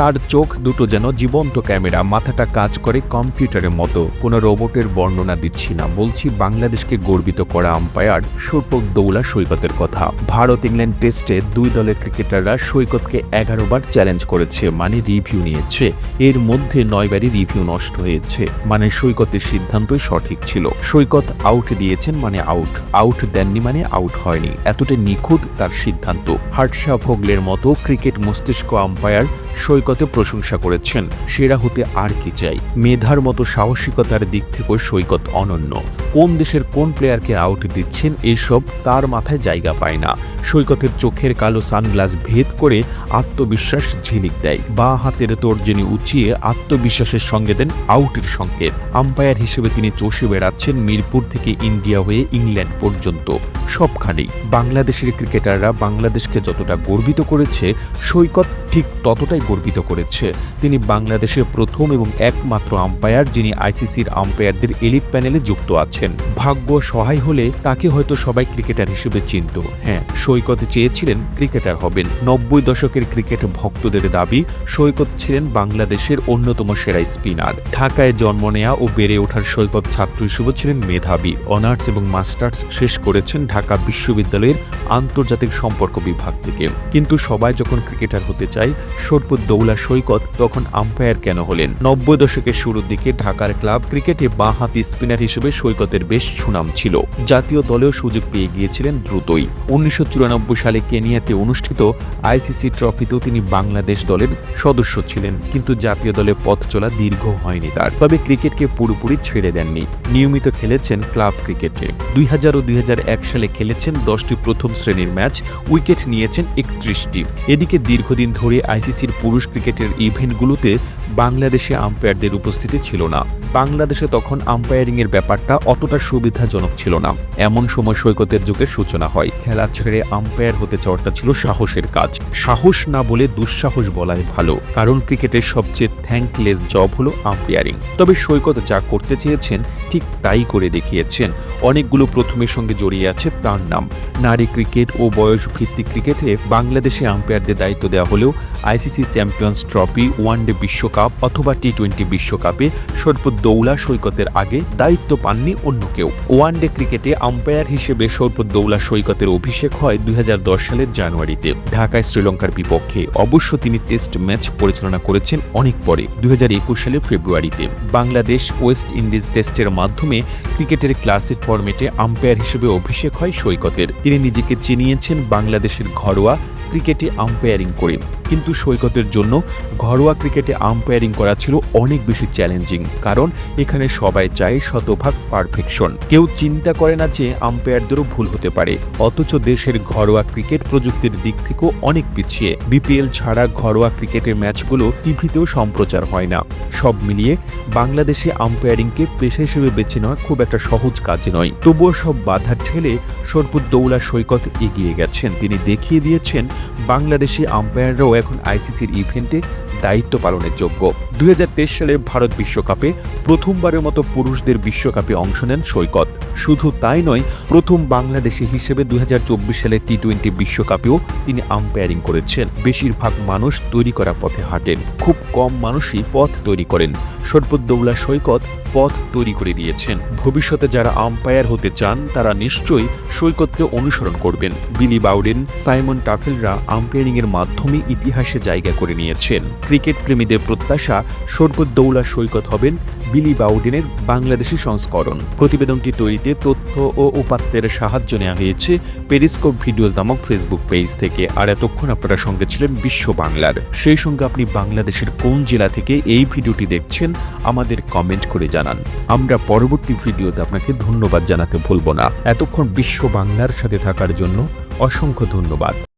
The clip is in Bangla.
তার চোখ দুটো যেন জীবন্ত ক্যামেরা, মাথাটা কাজ করে কম্পিউটারের মতো। কোনো রোবটের বর্ণনা দিচ্ছি না, বলছি বাংলাদেশকে গর্বিত করা আম্পায়ার সৌপক দৌলা সৈকতের কথা। ভারত ইংল্যান্ড টেস্টে দুই দলের ক্রিকেটাররা সৈকতকে এগারো বার চ্যালেঞ্জ করেছে মানে রিভিউ নিয়েছে। এর মধ্যে নয়বারই রিভিউ নষ্ট হয়েছে মানে সৈকতের সিদ্ধান্তই সঠিক ছিল। সৈকত আউট দিয়েছেন মানে আউট আউট দেননি মানে আউট হয়নি। এতটা নিখুঁত তার সিদ্ধান্ত। হার্টশা ভোগলের মতো ক্রিকেট মস্তিষ্ক আম্পায়ার সৈকতে প্রশংসা করেছেন। সেরা হতে আর কি চাই? মেধার মতো সাহসিকতার দিক থেকেও সৈকত অনন্য। কোন দেশের কোন প্লেয়ারকে আউট দিচ্ছেন, এসব তার মাথায় জায়গা পায় না। সৈকতের চোখের কালো সানগ্লাস ভেদ করে আত্মবিশ্বাস ঝিলিক দেয়। বা হাতের তর্জনী উঁচিয়ে আত্মবিশ্বাসের সঙ্গে দেন আউটের সংকেত। আম্পায়ার হিসেবে তিনি চষে বেড়াচ্ছেন মিরপুর থেকে ইন্ডিয়া হয়ে ইংল্যান্ড পর্যন্ত। সবখানেই। বাংলাদেশের ক্রিকেটাররা বাংলাদেশকে যতটা গর্বিত করেছে, সৈকত ঠিক ততটাই গর্বিত করেছে। তিনি বাংলাদেশের প্রথম এবং একমাত্র আম্পায়ার যিনি আইসিসির আম্পায়ারদের এলিট প্যানেলে যুক্ত আছেন। ভাগ্য সহায় হলে তাকে হয়তো সবাই ক্রিকেটার হিসেবে চিনত। হ্যাঁ সৈকত চেয়েছিলেন ক্রিকেটার হবেন। নব্বই দশকের ক্রিকেট ভক্তদের দাবি, সৈকত ছিলেন বাংলাদেশের অন্যতম সেরা স্পিনার ঢাকায় জন্ম নেয়া ও বেড়ে ওঠার সৈকত ছাত্র হিসেবে ছিলেন মেধাবী। অনার্স এবং মাস্টার্স শেষ করেছেন ঢাকা বিশ্ববিদ্যালয়ের আন্তর্জাতিক সম্পর্ক বিভাগ থেকে। কিন্তু সবাই যখন ক্রিকেটার হতে চায় সরপুর দৌলা সৈকত তখন আম্পায়ার কেন হলেন? নব্বই দশকের শুরুর দিকে ঢাকার ক্লাব ক্রিকেটে বাঁ হাতি স্পিনার হিসেবে সৈকতের বেশ সুনাম ছিল। জাতীয় দলেও সুযোগ পেয়ে গিয়েছিলেন দ্রুতই। উনিশশো চুরানব্বই সালে কেনিয়াতে অনুষ্ঠিত আইসিসি ট্রফিতেও তিনি বাংলাদেশ দলের সদস্য ছিলেন, কিন্তু জাতীয় দলে পথ চলা দীর্ঘ হয়নি তার। তবে ক্রিকেটকে পুরোপুরি ছেড়ে দেননি। নিয়মিত খেলেছেন ক্লাব ক্রিকেটে। দুই হাজার ও দুই হাজার এক সালে খেলেছেন দশটি প্রথম শ্রেণির ম্যাচ, উইকেট নিয়েছেন একত্রিশটি। এদিকে দীর্ঘদিন ধরে আইসিসির পুরুষ ক্রিকেটের ইভেন্টগুলোতে বাংলাদেশে আম্পায়ারদের উপস্থিতি ছিল না। বাংলাদেশে তখন আম্পায়ারিংয়ের ব্যাপারটা অতটা সুবিধাজনক ছিল না। এমন সময় সৈকতের যুগের সূচনা হয়। খেলা ছেড়ে আম্পায়ার হতে চাওয়াটা ছিল সাহসের কাজ। সাহস না বলে দুঃসাহস বলাই ভালো। কারণ ক্রিকেটের সবচেয়ে থ্যাঙ্কলেস জব হলো আম্পায়ারিং। তবে সৈকত যা করতে চেয়েছেন, ঠিক তাই করে দেখিয়েছেন। অনেকগুলো প্রথমের সঙ্গে জড়িয়ে আছে তার নাম। নারী ক্রিকেট ও বয়স ভিত্তিক ক্রিকেটে বাংলাদেশে আম্পায়ারদের দায়িত্ব দেওয়া হলেও আইসিসি চ্যাম্পিয়ন্স ট্রফি ওয়ানডে বিশ্বকাপ অথবা টি টোয়েন্টি বিশ্বকাপে সর্বদৌলা সৈকতের আগে দায়িত্ব পাননি অন্য কেউ। ওয়ানডে ক্রিকেটে আম্পায়ার হিসেবে সর্বদৌলা সৈকতের অভিষেক হয় দু হাজার দশ সালের জানুয়ারিতে। ঢাকায় শ্রীলঙ্কার বিপক্ষে অবশ্য তিনি টেস্ট ম্যাচ পরিচালনা করেছেন অনেক পরে, দুই সালের ফেব্রুয়ারিতে। বাংলাদেশ ওয়েস্ট ইন্ডিজ টেস্টের মাধ্যমে ক্রিকেটের ক্লাসিক ফরম্যাটে আম্পায়ার হিসেবে অভিষেক হয় সৈকতের। তিনি নিজেকে চিনিয়েছেন বাংলাদেশের ঘরোয়া ক্রিকেটে আম্পায়ারিং করে। কিন্তু সৈকতের জন্য ঘরোয়া ক্রিকেটে আম্পায়ারিং করা ছিল অনেক বেশি চ্যালেঞ্জিং কারণ এখানে সবাই চায় শতভাগ পারফেকশন কেউ চিন্তা করে না যে আম্পায়ারদেরও ভুল হতে পারে, অথচ দেশের ঘরোয়া ক্রিকেট প্রযুক্তির দিক থেকেও অনেক পিছিয়ে। বিপিএল ছাড়া ঘরোয়া ক্রিকেটের ম্যাচগুলো টিভিতেও সম্প্রচার হয় না। সব মিলিয়ে বাংলাদেশে আম্পায়ারিংকে পেশা হিসেবে বেছে নেওয়া খুব একটা সহজ কাজ নয়। তবুও সব বাধা ঠেলে সর্বদৌলা সৈকত এগিয়ে গেছেন। তিনি দেখিয়ে দিয়েছেন, বাংলাদেশি আম্পায়াররাও এখন আইসিসির ইভেন্টে দায়িত্ব পালনের যোগ্য। দুই সালের ভারত বিশ্বকাপে প্রথমবারের মতো পুরুষদের বিশ্বকাপে অংশ নেন সৈকত। শুধু তাই নয়, প্রথম বাংলাদেশি হিসেবে দুই সালের টি টোয়েন্টি বিশ্বকাপেও তিনি আম্পায়ারিং করেছেন। বেশিরভাগ মানুষ তৈরি করা পথে হাঁটেন। খুব কম মানুষই পথ তৈরি করেন। সর্বদৌলা সৈকত পথ তৈরি করে দিয়েছেন। ভবিষ্যতে যারা আম্পায়ার হতে চান, তারা নিশ্চয়ই সৈকতকে অনুসরণ করবেন। বিলি বাউডেন, সাইমন টাফেলরা আম্পায়ারিংয়ের মাধ্যমে ইতিহাসে জায়গা করে নিয়েছেন। ক্রিকেট প্রেমীদের প্রত্যাশা সর্বদৌলা সৈকত হবেন বিলি বাউডেনের বাংলাদেশি সংস্করণ। প্রতিবেদনটি তৈরিতে তথ্য ও উপাত্তের সাহায্য নেওয়া হয়েছে পেরিস্কোপ ভিডিওস নামক ফেসবুক পেজ থেকে। আর এতক্ষণ আপনারা সঙ্গে ছিলেন বিশ্ব বাংলার। সেই সঙ্গে আপনি বাংলাদেশের কোন জেলা থেকে এই ভিডিওটি দেখছেন, আমাদের কমেন্ট করে জানান। আমরা পরবর্তী ভিডিওতে আপনাকে ধন্যবাদ জানাতে ভুলব না। এতক্ষণ বিশ্ব বাংলার সাথে থাকার জন্য অসংখ্য ধন্যবাদ।